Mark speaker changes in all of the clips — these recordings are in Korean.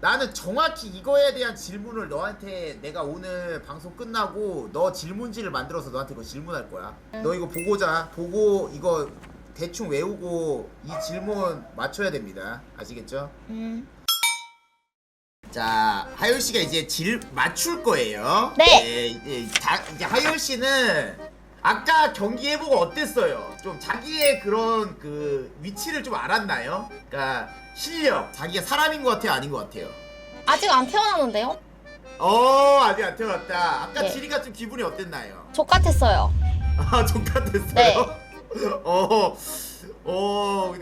Speaker 1: 나는 정확히 이거에 대한 질문을 너한테 내가 오늘 방송 끝나고 너 질문지를 만들어서 너한테 그거 질문할 거야. 너 이거 보고자 보고 이거 대충 외우고 이 질문 맞춰야 됩니다. 아시겠죠?
Speaker 2: 음.
Speaker 1: 자, 하율 씨가 이제 질 맞출 거예요.
Speaker 2: 네.
Speaker 1: 이제, 자, 이제 하율 씨는 아까 경기 해보고 어땠어요? 좀 자기의 그런 그 위치를 좀 알았나요? 그러니까 실력, 자기가 사람인 것 같아요, 아닌 것 같아요?
Speaker 2: 아직 안 태어났는데요?
Speaker 1: 어, 아직 안 태어났다. 아까
Speaker 2: 네.
Speaker 1: 지리가 좀 기분이 어땠나요?
Speaker 2: 족 같았어요.
Speaker 1: 아, 똑같았어요.
Speaker 2: 네.
Speaker 1: 어, 어,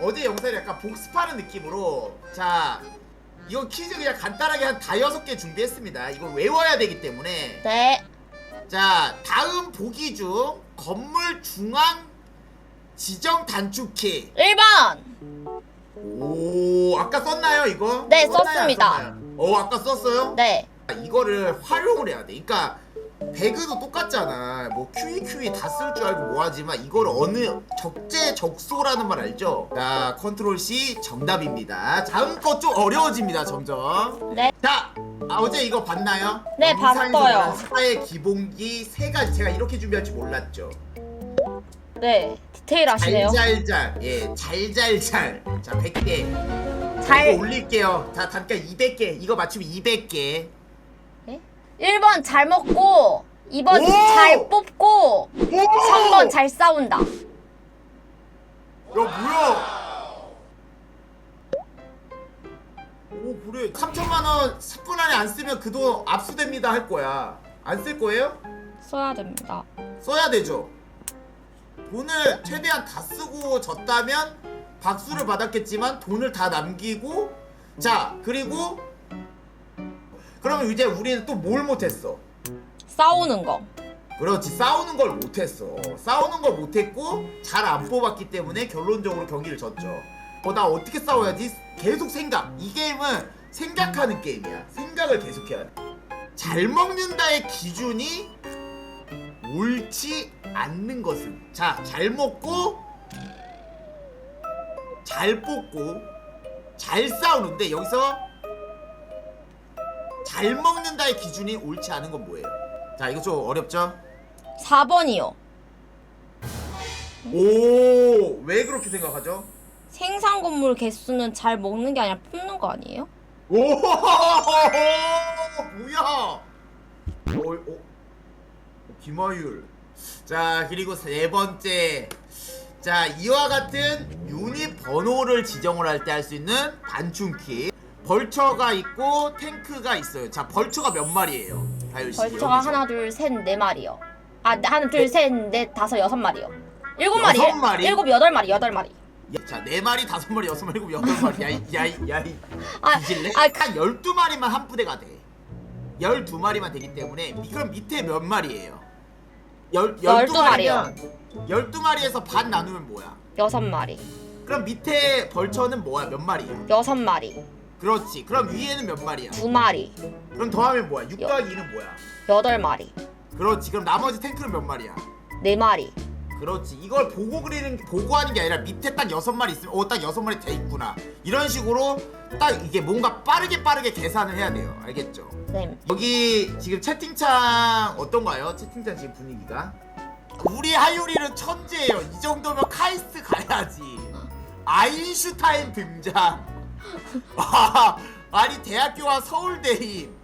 Speaker 1: 어제 영상을 약간 복습하는 느낌으로 자, 이거 퀴즈 그냥 간단하게 한 다여섯 개 준비했습니다. 이거 외워야 되기 때문에
Speaker 2: 네.
Speaker 1: 자, 다음 보기 중 건물 중앙 지정 단축키.
Speaker 2: 1번.
Speaker 1: 오, 아까 썼나요, 이거?
Speaker 2: 네,
Speaker 1: 썼나요, 안
Speaker 2: 썼습니다.
Speaker 1: 썼나요? 어, 아까 썼어요?
Speaker 2: 네.
Speaker 1: 이거를 활용을 해야 돼. 그러니까 배그도 똑같잖아. 뭐 QE QE 다 쓸 줄 알고 뭐하지만 이걸 어느 적재적소라는 말 알죠? 자 컨트롤 C 정답입니다. 다음 거 좀 어려워집니다 점점.
Speaker 2: 네.
Speaker 1: 자 아, 어제 이거 봤나요?
Speaker 2: 네,
Speaker 1: 영상에서
Speaker 2: 봤어요.
Speaker 1: 말한 스파의 기본기 세 가지 제가 이렇게 준비할 줄 몰랐죠.
Speaker 2: 네. 디테일하시네요.
Speaker 1: 잘잘잘 예 잘잘잘 자 100개
Speaker 2: 잘.
Speaker 1: 이거 올릴게요. 자 단가 200개 이거 맞추면 200개.
Speaker 2: 네? 1번 잘 먹고 2번
Speaker 1: 오!
Speaker 2: 잘 뽑고
Speaker 1: 오!
Speaker 2: 3번 잘 싸운다.
Speaker 1: 야 뭐야? 오 그래 3천만 원 10분 안에 안 쓰면 그 돈 압수됩니다 할 거야 안 쓸 거예요?
Speaker 2: 써야 됩니다.
Speaker 1: 써야 되죠 돈을 최대한 다 쓰고 졌다면 박수를 받았겠지만 돈을 다 남기고 자 그리고 그러면 이제 우리는 또 뭘 못했어?
Speaker 2: 싸우는 거.
Speaker 1: 그렇지 싸우는 걸 못했어. 싸우는 걸 못했고 잘 안 뽑았기 때문에 결론적으로 경기를 졌죠. 어, 나 어떻게 싸워야지? 계속 생각. 이 게임은 생각하는 게임이야. 생각을 계속해야 돼잘 먹는다의 기준이 옳지 않는 것은. 자 잘 먹고 잘 뽑고 잘 싸우는데 여기서 잘 먹는다의 기준이 옳지 않은 건 뭐예요? 자 이거 좀 어렵죠?
Speaker 2: 4번이요.
Speaker 1: 오, 왜 그렇게 생각하죠?
Speaker 2: 생산 건물 개수는 잘 먹는 게 아니라 뽑는 거 아니에요?
Speaker 1: 오, 뭐야? 어, 어, 김하율. 자, 그리고 세 번째. 자, 이와 같은 유닛 번호를 지정을 할 때 할 수 있는 단춤키. 벌처가 있고 탱크가 있어요. 자, 벌처가 몇 마리예요? 하율 씨.
Speaker 2: 벌처가
Speaker 1: 여기서.
Speaker 2: 하나 둘 셋 네 마리요. 아 하나 둘 셋 넷 다섯 여섯 마리요. 일곱 마리.
Speaker 1: 여섯 마리?
Speaker 2: 일곱 여덟 마리 여덟 마리.
Speaker 1: 야, 자, 네 마리, 다섯 마리, 여섯 마리, 일곱, 여덟 마리. 야, 이, 야, 이, 야, 이.
Speaker 2: 아,
Speaker 1: 뒤질래?
Speaker 2: 아,
Speaker 1: 한 12마리만 한 부대가 돼. 12마리만 되기 때문에 미- 그럼 밑에 몇 마리예요? 열,
Speaker 2: 12마리요.
Speaker 1: 12마리면 12마리에서 반 나누면 뭐야?
Speaker 2: 여섯 마리.
Speaker 1: 그럼 밑에 벌처는 뭐야? 몇 마리야?
Speaker 2: 여섯 마리.
Speaker 1: 그렇지. 그럼 위에는 몇 마리야?
Speaker 2: 두 마리.
Speaker 1: 그럼 더하면 뭐야? 6 더하기 2는 뭐야?
Speaker 2: 여덟 마리.
Speaker 1: 그렇지. 그럼 나머지 탱크는 몇 마리야?
Speaker 2: 네 마리.
Speaker 1: 그렇지. 이걸 보고 그리는 보고 하는 게 아니라 밑에 딱 여섯 마리 있으면 어딱 여섯 마리 돼 있구나. 이런 식으로 딱 이게 뭔가 빠르게 빠르게 계산을 해야 돼요. 알겠죠?
Speaker 2: 네.
Speaker 1: 여기 지금 채팅창 어떤가요? 채팅창 지금 분위기가 우리 하유리는 천재예요. 이 정도면 카이스트 가야지. 아인슈타인 등장. 아, 아니 대학교와 서울대임.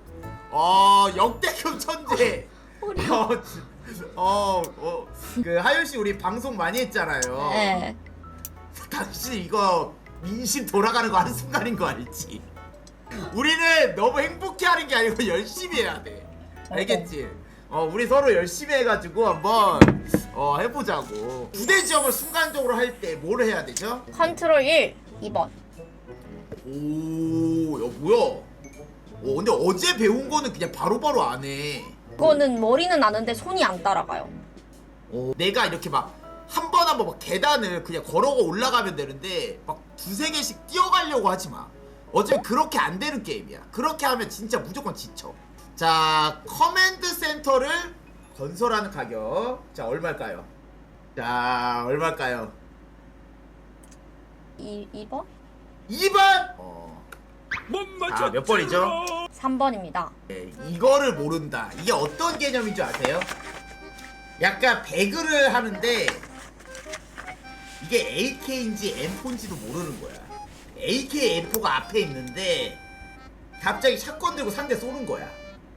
Speaker 1: 어 역대급 천재. 어, 지- 어, 어, 그 하율 씨 우리 방송 많이 했잖아요.
Speaker 2: 네.
Speaker 1: 당신 이거 민심 돌아가는 거 한 순간인 거 알지? 우리는 너무 행복해하는 게 아니고 열심히 해야 돼. 알겠지? 어, 우리 서로 열심히 해가지고 한번 어 해보자고. 부대 지역을 순간적으로 할때뭘 해야 되죠?
Speaker 2: 컨트롤 1. 2번.
Speaker 1: 오, 야 뭐야? 어, 근데 어제 배운 거는 그냥 바로바로 안 해.
Speaker 2: 그거는 머리는 아는데 손이 안 따라가요.
Speaker 1: 어, 내가 이렇게 막 한 번 한 번 막 계단을 그냥 걸어가 올라가면 되는데 막 두세 개씩 뛰어가려고 하지 마. 어차피 그렇게 안 되는 게임이야. 그렇게 하면 진짜 무조건 지쳐. 자, 커맨드 센터를 건설하는 가격. 자, 얼마일까요? 자, 얼마일까요?
Speaker 2: 2, 2번?
Speaker 1: 2번! 어. 아, 몇 번이죠?
Speaker 2: 3번입니다.
Speaker 1: 네, 이거를 모른다. 이게 어떤 개념인 줄 아세요? 약간 배그를 하는데 이게 AK인지 M4인지도 모르는 거야. AK, M4가 앞에 있는데 갑자기 샷건 들고 상대 쏘는 거야.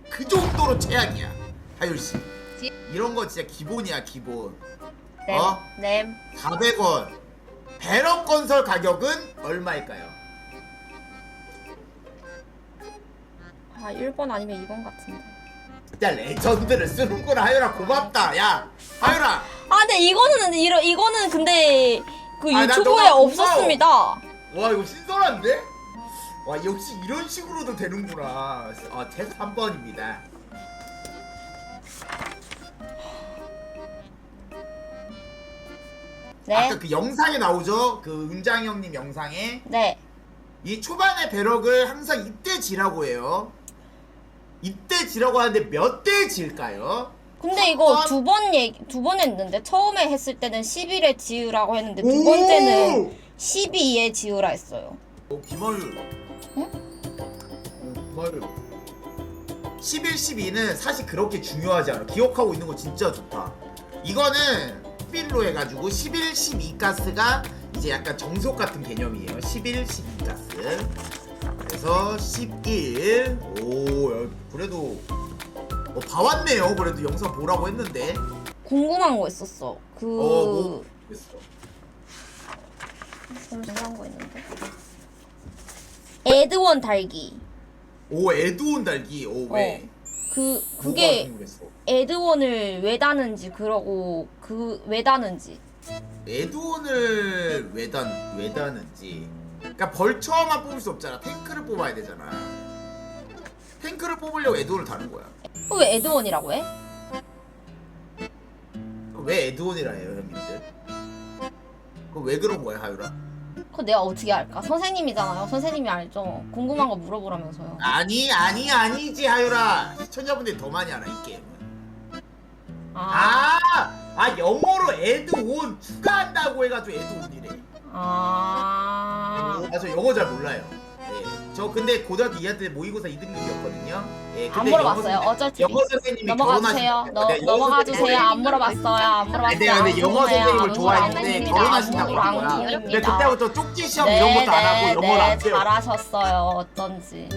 Speaker 1: 그 정도로 최악이야. 하율 씨. 이런 거 진짜 기본이야, 기본.
Speaker 2: 네.
Speaker 1: 어?
Speaker 2: 네.
Speaker 1: 400원. 배럭 건설 가격은 얼마일까요?
Speaker 2: 아 1번 아니면 2번 같은데.
Speaker 1: 진짜 레전드를 쓰는구나 하율아 고맙다 야 하율아
Speaker 2: 아 근데 이거는 이러 이거는 근데 그
Speaker 1: 아, 나
Speaker 2: 유튜브에
Speaker 1: 너가
Speaker 2: 없었습니다.
Speaker 1: 와 이거 신선한데? 와 역시 이런 식으로도 되는구나 아 제가 3번입니다
Speaker 2: 네.
Speaker 1: 아까 그 영상에 나오죠 그 은장 형님 영상에
Speaker 2: 네.
Speaker 1: 이 초반에 배럭을 항상 이때 지라고 해요 이때 지라고 하는데 몇 대 질까요?
Speaker 2: 근데 이거
Speaker 1: 번?
Speaker 2: 두번 얘기 두 번 했는데 처음에 했을 때는 11에 지으라고 했는데 두
Speaker 1: 오!
Speaker 2: 번째는 12에 지으라 했어요.
Speaker 1: 어, 김하율.
Speaker 2: 응?
Speaker 1: 어, 김하율. 11, 12는 사실 그렇게 중요하지 않아. 기억하고 있는 거 진짜 좋다. 이거는 11로 해가지고 11, 12 가스가 이제 약간 정석 같은 개념이에요. 11, 12 가스. 그래서 11. 오, 야, 그래도 어, 봐왔네요. 그래도 영상 보라고 했는데.
Speaker 2: 궁금한 거 있었어. 그
Speaker 1: 어, 뭐 됐어.
Speaker 2: 궁금한 거 있는데. 에드원 달기.
Speaker 1: 오, 에드온 달기. 오, 왜?
Speaker 2: 그 그게? 에드원을 왜 다는지 그러고 그 왜 다는지.
Speaker 1: 에드온을 왜, 단, 왜 다는지 그러니까 벌처만 뽑을 수 없잖아 탱크를 뽑아야 되잖아 탱크를 뽑으려고 에드온을 다는 거야
Speaker 2: 어, 왜 에드원이라고 해?
Speaker 1: 왜 에드온이라 해요 형님들 그거 왜 그런 거야 하유라
Speaker 2: 그거 내가 어떻게 알까? 선생님이잖아요. 선생님이 알죠. 궁금한 거 물어보라면서요.
Speaker 1: 아니 아니 아니지 하유라 시청자분들이 더 많이 알아 이 게임은
Speaker 2: 아.
Speaker 1: 아, 아 영어로 에드온 추가한다고 해가지고 에드온이래
Speaker 2: 아.
Speaker 1: 아, 저 영어 잘 몰라요. 예. 저 근데 고등학교 2학년 때 모의고사 2등급이었거든요. 예,
Speaker 2: 안
Speaker 1: 근데
Speaker 2: 물어봤어요.
Speaker 1: 영어,
Speaker 2: 어쩔
Speaker 1: 영어. 선생님이
Speaker 2: 넘어가 주세요.
Speaker 1: 결혼하신다고.
Speaker 2: 너,
Speaker 1: 네, 영어
Speaker 2: 넘어가
Speaker 1: 선생님이-
Speaker 2: 주세요. 안 물어봤어요. 안 물어봤어요.
Speaker 1: 네,
Speaker 2: 안
Speaker 1: 근데 영어. 선생님을 좋아했는데
Speaker 2: 안
Speaker 1: 결혼하신다고. 하는 거야. 근데. 그때부터 쪽지 시험 이런 것도 안 하고 영어를 안
Speaker 2: 네,
Speaker 1: 배워.
Speaker 2: 잘하셨어요. 어쩐지.